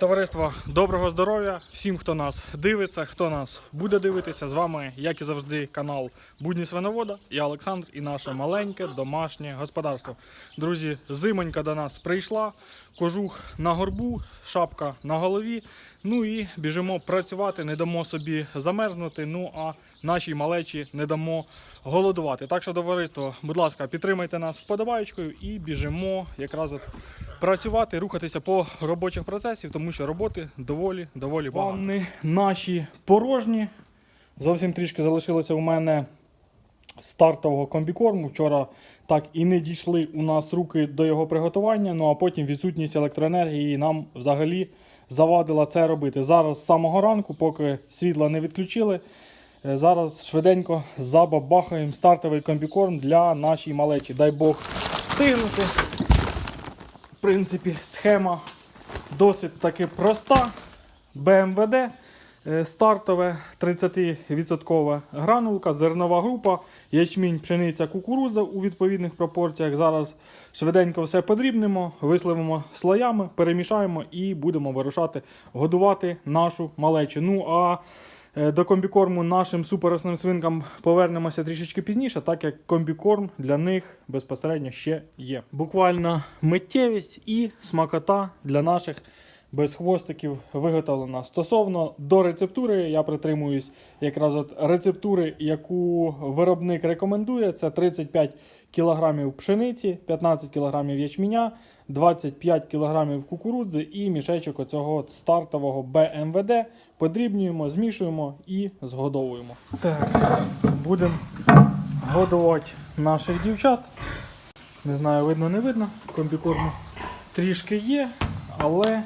Товариство, доброго здоров'я всім, хто нас дивиться, хто нас буде дивитися. З вами, як і завжди, канал Будні Свиновода. Я Олександр і наше маленьке домашнє господарство. Друзі, зимонька до нас прийшла, кожух на горбу, шапка на голові. Ну і біжимо працювати, не дамо собі замерзнути. Ну а нашій малечі не дамо голодувати. Так що, товариство, будь ласка, підтримайте нас вподобаєчкою і біжимо якраз от працювати, рухатися по робочих процесів, тому що роботи доволі доволі багато. Ванни наші порожні. Зовсім трішки залишилося у мене стартового комбікорму. Вчора так і не дійшли у нас руки до його приготування. Ну а потім відсутність електроенергії нам взагалі завадила це робити. Зараз з самого ранку, поки світла не відключили. е, Зараз швиденько забабахаємо стартовий комбікорм для нашої малечі. Дай Бог встигнути. В принципі, схема досить таки проста. БМВД стартове 30% гранулка, зернова група, ячмінь, пшениця, кукурудза у відповідних пропорціях. Зараз швиденько все подрібнемо, висливемо слоями, перемішаємо і будемо вирушати годувати нашу малечу. Ну а Е, До комбікорму нашим суперосним свинкам повернемося трішечки пізніше, так як комбікорм для них безпосередньо ще є. Буквально миттєвість і смакота для наших безхвостиків виготовлена. Стосовно до рецептури, я притримуюсь якраз от рецептури, яку виробник рекомендує. Це 35 кг пшениці, 15 кг ячменя, 25 кг кукурудзи і мішечок оцього стартового БМВД. Подрібнюємо, змішуємо і згодовуємо. Так, будемо годувати наших дівчат. Не знаю, видно, не видно. Комбікорму трішки є, але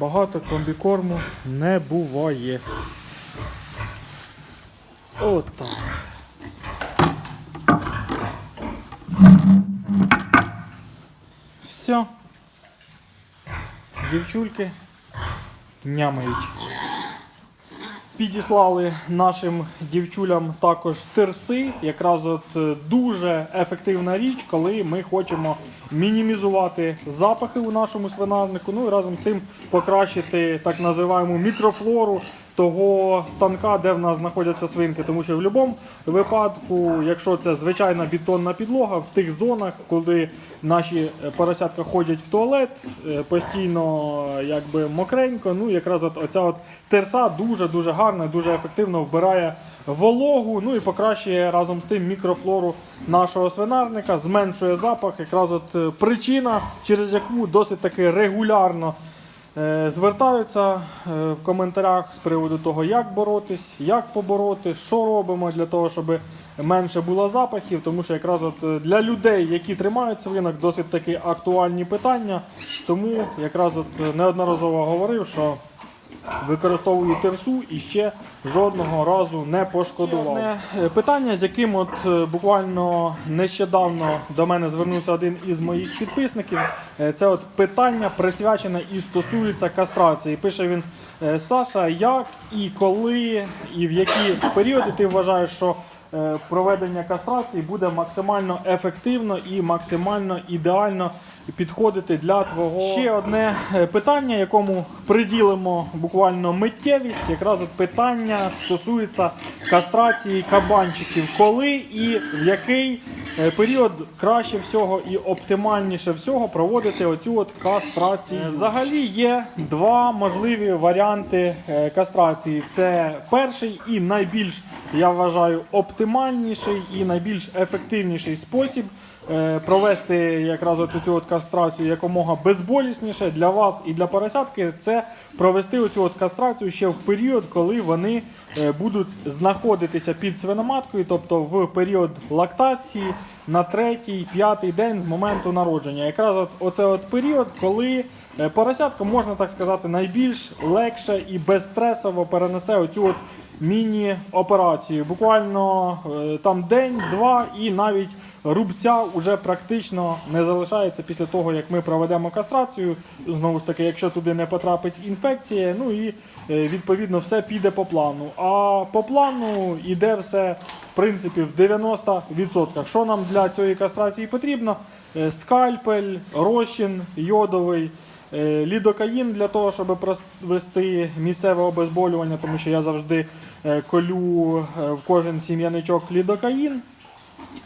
багато комбікорму не буває. Отак. Все. Дівчульки нямають. Підіслали нашим дівчулям також тирси. Якраз от е, дуже ефективна річ, коли ми хочемо мінімізувати запахи у нашому свинарнику. Ну і разом з тим покращити так називаємо мікрофлору того станка, де в нас знаходяться свинки. Тому що в будь-якому випадку, якщо це звичайна бетонна підлога, в тих зонах, коли наші е, поросятка ходять в туалет, е, постійно якби мокренько, ну якраз от оця от терса дуже-дуже гарно, дуже ефективно вбирає вологу, ну і покращує разом з тим мікрофлору нашого свинарника, зменшує запах. Якраз от е, причина, через яку досить таки регулярно Звертаються е, в коментарях з приводу того, як боротись, як побороти, що робимо для того, щоб менше було запахів, тому що якраз от е, для людей, які тримають свинок, досить таки актуальні питання. Тому якраз от е, неодноразово говорив, що використовую терсу і ще жодного разу не пошкодував. Е, питання, з яким от е, буквально нещодавно до мене звернувся один із моїх підписників. Е, Це от питання присвячене і стосується кастрації. Пише він Саша, як і коли, і в які періоди ти вважаєш, що проведення кастрації буде максимально ефективно і максимально ідеально підходити для твого ще одне е, питання, якому приділимо буквально миттєвість. Якраз от питання стосується кастрації кабанчиків. Коли і в який е, період краще всього і оптимальніше всього проводити оцю от кастрацію. Е, Взагалі є два можливі варіанти кастрації. Це перший і найбільш, я вважаю, оптимальніший і найбільш ефективніший спосіб провести якраз от цю от кастрацію якомога безболісніше для вас і для поросятки. Це провести оцю от кастрацію ще в період, коли вони е, будуть знаходитися під свиноматкою, тобто в період лактації на третій, п'ятий день з моменту народження. Якраз от оце от період, коли е, поросятка, можна так сказати, найбільш легше і безстресово перенесе оцю от міні-операцію. Буквально е, там день-два і навіть рубця вже практично не залишається після того, як ми проведемо кастрацію. Знову ж таки, якщо туди не потрапить інфекція, ну і е, відповідно все піде по плану. А по плану йде все в принципі в 90%. Що нам для цієї кастрації потрібно? Е, Скальпель, розчин йодовий. Е, Лідокаїн для того, щоб провести місцеве обезболювання, тому що я завжди колю в кожен сім'яничок лідокаїн.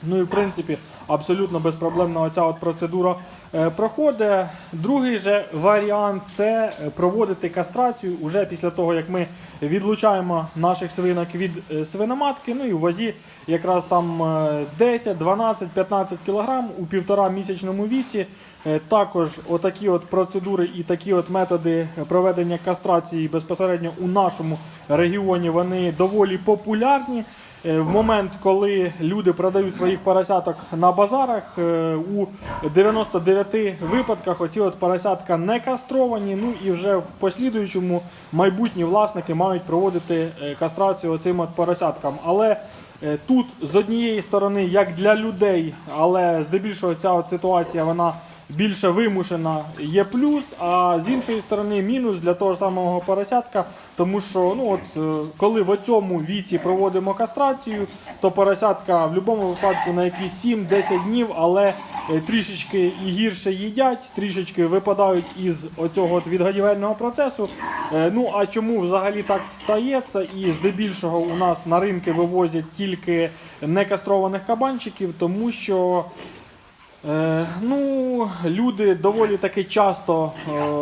Ну і в принципі абсолютно безпроблемно оця от процедура е, проходить. Другий же варіант це проводити кастрацію уже після того, як ми відлучаємо наших свинок від е, свиноматки. Ну і в вазі якраз там е, 10, 12, 15 кг у півтора місячному віці. Е, Також отакі от процедури і такі от методи проведення кастрації безпосередньо у нашому регіоні вони доволі популярні. Е, В момент, коли люди продають своїх поросяток на базарах, е, у 99 випадках оці от поросятка не кастровані. Ну і вже в послідуючому майбутні власники мають проводити е, кастрацію оцим от поросяткам. Але тут з однієї сторони, як для людей, але здебільшого ця от ситуація вона більше вимушена, є плюс, а з іншої сторони мінус для того самого поросятка, тому що ну от е, коли в цьому віці проводимо кастрацію, то поросятка в будь-якому випадку на якісь 7-10 днів, але е, трішечки і гірше їдять, трішечки випадають із оцього от відгодівельного процесу. Е, Ну а чому взагалі так стається? І здебільшого у нас на ринки вивозять тільки некастрованих кабанчиків, тому що ну, люди доволі таки часто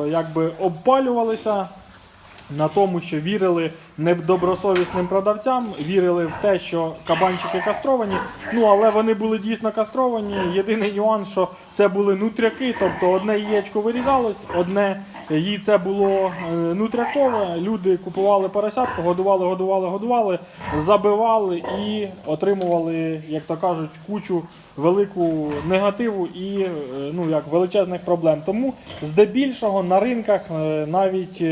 якби обпалювалися на тому, що вірили недобросовісним продавцям, вірили в те, що кабанчики кастровані. Ну, але вони були дійсно кастровані. Єдиний нюанс, що це були нутряки, тобто одне яєчко вирізалось, одне яйце було е, нутрякове. Люди купували поросятку, годували, годували, годували, забивали і отримували, як то кажуть, кучу велику негативу і е, ну, як величезних проблем. Тому здебільшого на ринках е, навіть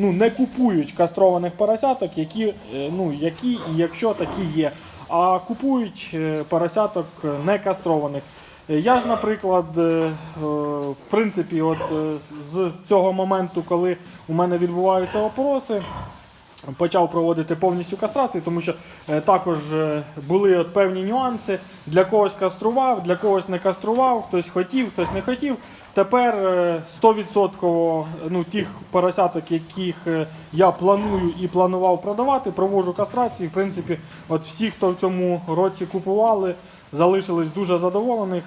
ну, не купують кастрованих поросяток, які, е, ну, які і якщо такі є. А купують е, поросяток не кастрованих. Е, Я ж, наприклад, в принципі, от з цього моменту, коли у мене відбуваються опороси, почав проводити повністю кастрацію, тому що також були от певні нюанси. Для когось кастрував, для когось не кастрував, хтось хотів, хтось не хотів. Тепер е, 100% ну, тих поросяток, яких е, я планую і планував продавати, проводжу кастрації. В принципі, от всі, хто в цьому році купували, залишились дуже задоволених,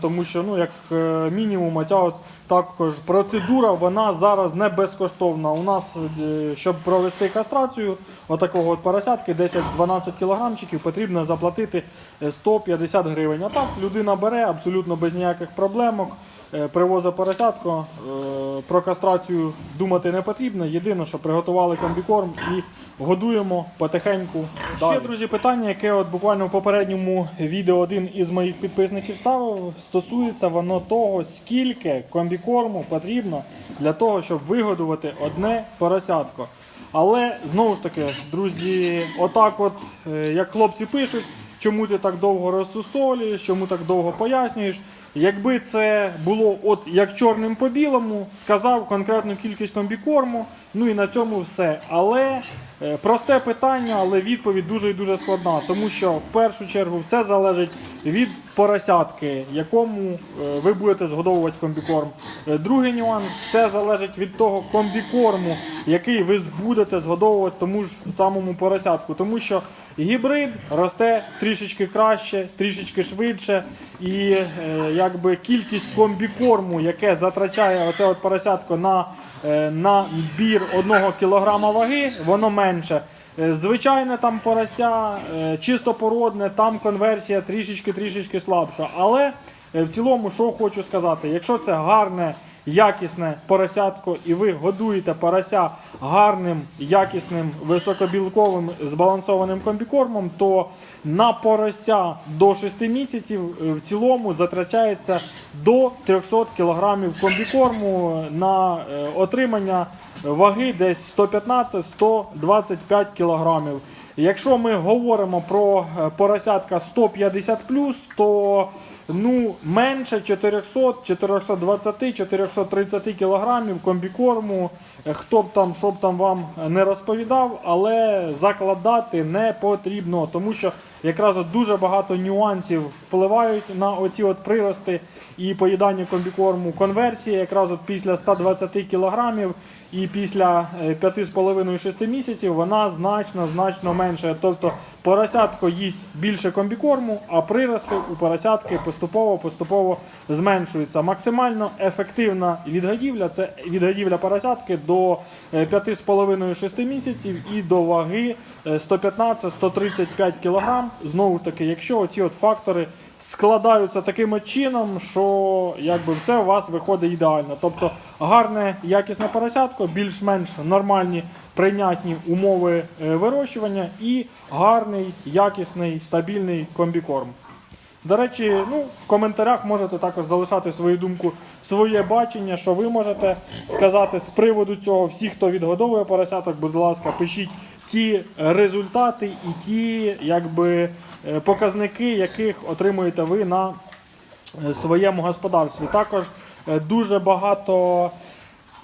тому що ну, як е, мінімум, оця от також процедура вона зараз не безкоштовна. У нас, е, щоб провести кастрацію отакого от поросятки, 10-12 кілограмчиків, потрібно заплатити е, 150 гривень. А так людина бере абсолютно без ніяких проблемок. Е, Привозить поросятко, е, про кастрацію думати не потрібно. Єдине, що приготували комбікорм і годуємо потихеньку. Ще, друзі, питання, яке от буквально в попередньому відео один із моїх підписників ставив, стосується воно того, скільки комбікорму потрібно для того, щоб вигодувати одне поросятко. Але знову ж таки, друзі, отак, от е, як хлопці пишуть, чому ти так довго розсусолюєш, чому так довго пояснюєш. Якби це було от як чорним по білому, сказав конкретну кількість комбікорму, ну і на цьому все. Але е, просте питання, але відповідь дуже і дуже складна, тому що в першу чергу все залежить від поросятки, якому е, ви будете згодовувати комбікорм. Е, Другий нюанс, все залежить від того комбікорму, який ви будете згодовувати тому ж самому поросятку, тому що гібрид росте трішечки краще, трішечки швидше, і е, якби кількість комбікорму, яке затрачає оце от поросятко на, е, на збір одного кілограма ваги, воно менше. Е, Звичайне там порося, е, чистопородне, там конверсія трішечки-трішечки слабша. Але е, в цілому, що хочу сказати, якщо це гарне, якісне поросятко, і ви годуєте порося гарним, якісним, високобілковим, збалансованим комбікормом, то на порося до 6 місяців е, в цілому затрачається до 300 кг комбікорму на е, отримання ваги десь 115-125 кілограмів. Якщо ми говоримо про е, поросятка 150 то ну, менше 400, 420, 430 кілограмів комбікорму, е, хто б там, що б там вам не розповідав, але закладати не потрібно, тому що якраз от дуже багато нюансів впливають на оці от прирости і поїдання комбікорму. Конверсія якраз от після 120 кілограмів і після е, 5,5-6 місяців вона значно значно менше. Тобто поросятко їсть більше комбікорму, а прирости у поросятки поступово поступово зменшуються. Максимально ефективна відгодівля це відгодівля поросятки до е, 5,5-6 місяців і до ваги е, 115-135 кг. Знову ж таки, якщо оці от фактори складаються таким чином, що якби все у вас виходить ідеально. Тобто гарне якісне поросятко, більш-менш нормальні прийнятні умови е, вирощування і гарний, якісний, стабільний комбікорм. До речі, ну, в коментарях можете також залишати свою думку, своє бачення, що ви можете сказати з приводу цього. Всі, хто відгодовує поросяток, будь ласка, пишіть ті результати і ті якби, е, показники, яких отримуєте ви на е, своєму господарстві. Також е, дуже багато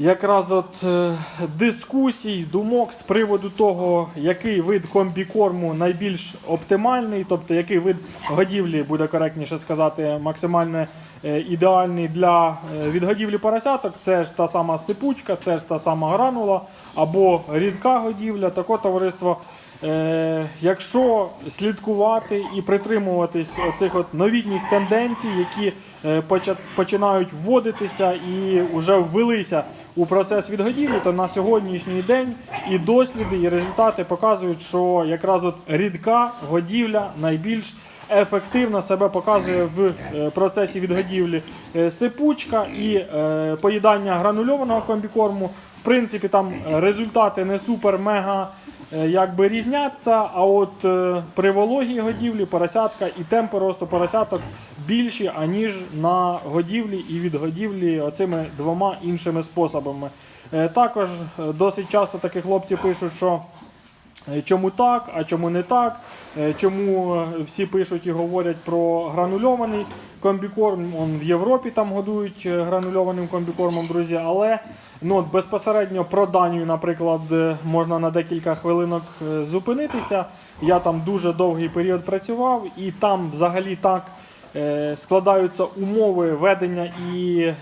якраз от е, дискусій, думок з приводу того, який вид комбікорму найбільш оптимальний, тобто який вид годівлі, буде коректніше сказати, максимально е, ідеальний для е, відгодівлі поросяток. Це ж та сама сипучка, це ж та сама гранула або рідка годівля. Таке товариство. Е, якщо слідкувати і притримуватись оцих от новітніх тенденцій, які е, починають вводитися і вже ввелися у процес відгодівлі, то на сьогоднішній день і досліди, і результати показують, що якраз от рідка годівля найбільш ефективно себе показує в е, процесі відгодівлі Е, сипучка і е, поїдання гранульованого комбікорму. В принципі, там результати не супер-мега якби різняться, а от при вологій годівлі поросятка і темпи росту поросяток більші, аніж на годівлі і відгодівлі оцими двома іншими способами. Також досить часто такі хлопці пишуть, що Чому так, а чому не так? Е, Чому е, всі пишуть і говорять про гранульований комбікорм? Он в Європі там годують е, гранульованим комбікормом, друзі. Але ну, от безпосередньо про Данію, наприклад, е, можна на декілька хвилинок е, зупинитися. Я там дуже довгий період працював, і там взагалі так е, складаються умови ведення і е,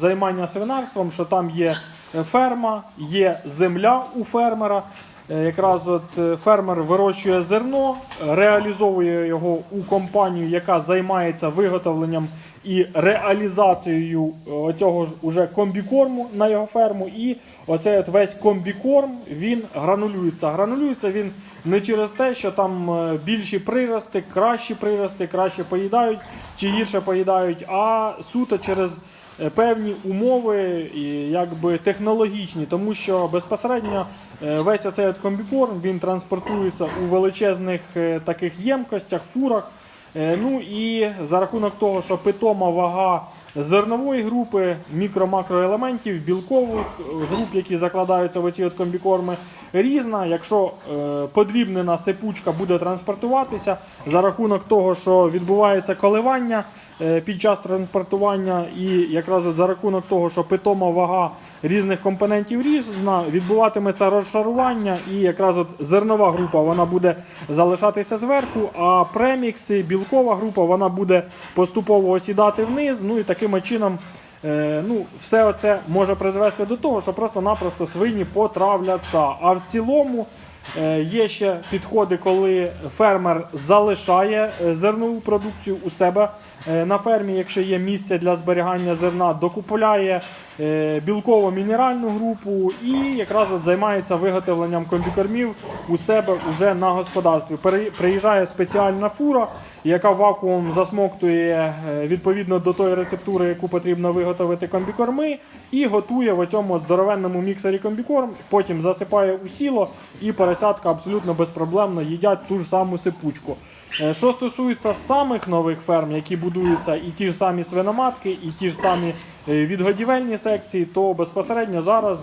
займання свинарством, що там є е, ферма, є земля у фермера. Е, Якраз от е, фермер вирощує зерно, реалізовує його у компанію, яка займається виготовленням і реалізацією е, цього ж уже комбікорму на його ферму. І оцей от весь комбікорм він гранулюється. Гранулюється він не через те, що там більші прирости, кращі прирости, краще поїдають чи гірше поїдають, а суто через певні умови, якби технологічні, тому що безпосередньо е, весь оцей комбікорм він транспортується у величезних е, таких ємкостях, фурах. Е, Ну і за рахунок того, що питома вага зернової групи, мікро-макроелементів, білкових е, груп, які закладаються в ці от комбікорми, різна. Якщо е, подрібнена сипучка буде транспортуватися за рахунок того, що відбувається коливання е, під час транспортування, і якраз за рахунок того, що питома вага різних компонентів різна, відбуватиметься розшарування, і якраз от зернова група вона буде залишатися зверху, а премікси, білкова група вона буде поступово осідати вниз. Ну і таким чином. Е, ну, все це може призвести до того, що просто-напросто свині потравляться. А в цілому е, є ще підходи, коли фермер залишає е, зернову продукцію у себе на фермі, якщо є місце для зберігання зерна, докупляє білково-мінеральну групу і якраз от займається виготовленням комбікормів у себе уже на господарстві. Приїжджає спеціальна фура, яка вакуум засмоктує е, відповідно до тої рецептури, яку потрібно виготовити комбікорми, і готує в цьому здоровенному міксері комбікорм, потім засипає у сіло, і поросятка абсолютно безпроблемно їдять ту ж саму сипучку. Е, Що стосується самих нових ферм, які будуються, і ті ж самі свиноматки, і ті ж самі е, відгодівельні секції, то безпосередньо зараз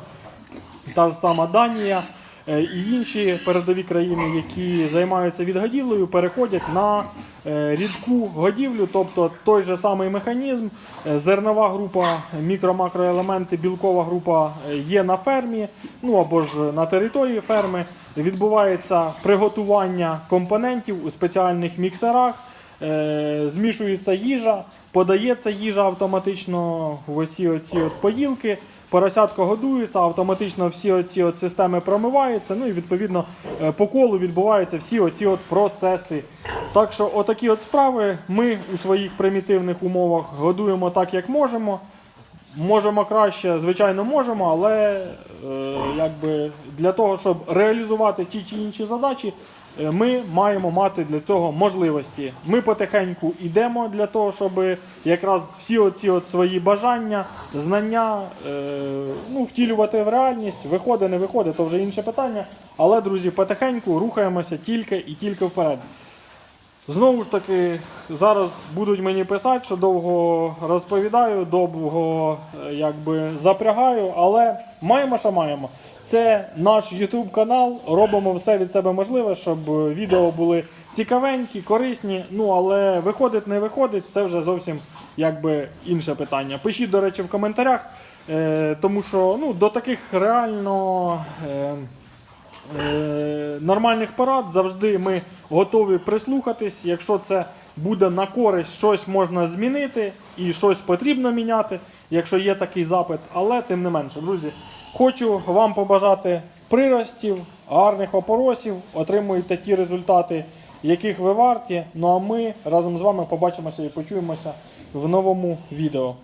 та ж сама Данія е, і інші передові країни, які займаються відгодівлею, переходять на рідку годівлю, тобто той же самий механізм, е, зернова група, мікро-макроелементи, білкова група е, є на фермі, ну або ж на території ферми. Відбувається приготування компонентів у спеціальних міксерах, е, змішується їжа, подається їжа автоматично в усі оці от поїлки. Поросятко годується, автоматично всі оці от системи промиваються, ну і відповідно е, по колу відбуваються всі оці от процеси. Так що отакі от справи ми у своїх примітивних умовах годуємо так, як можемо. Можемо краще, звичайно, можемо, але е, якби для того, щоб реалізувати ті чи інші задачі, е, ми маємо мати для цього можливості. Ми потихеньку йдемо для того, щоб якраз всі оці от свої бажання, знання е, ну, втілювати в реальність. Виходить, не виходить, то вже інше питання. Але, друзі, потихеньку рухаємося тільки і тільки вперед. Знову ж таки, зараз будуть мені писати, що довго розповідаю, довго е, якби запрягаю, але маємо, що маємо. Це наш YouTube канал. Робимо все від себе можливе, щоб е, відео були цікавенькі, корисні. Ну але виходить, не виходить, це вже зовсім якби інше питання. Пишіть, до речі, в коментарях, е, тому що ну, до таких реально. Е, нормальних порад завжди ми готові прислухатись. Якщо це буде на користь, щось можна змінити і щось потрібно міняти, якщо є такий запит. Але тим не менше, друзі, хочу вам побажати приростів, гарних опоросів, отримуєте ті результати, яких ви варті. Ну а ми разом з вами побачимося і почуємося в новому відео.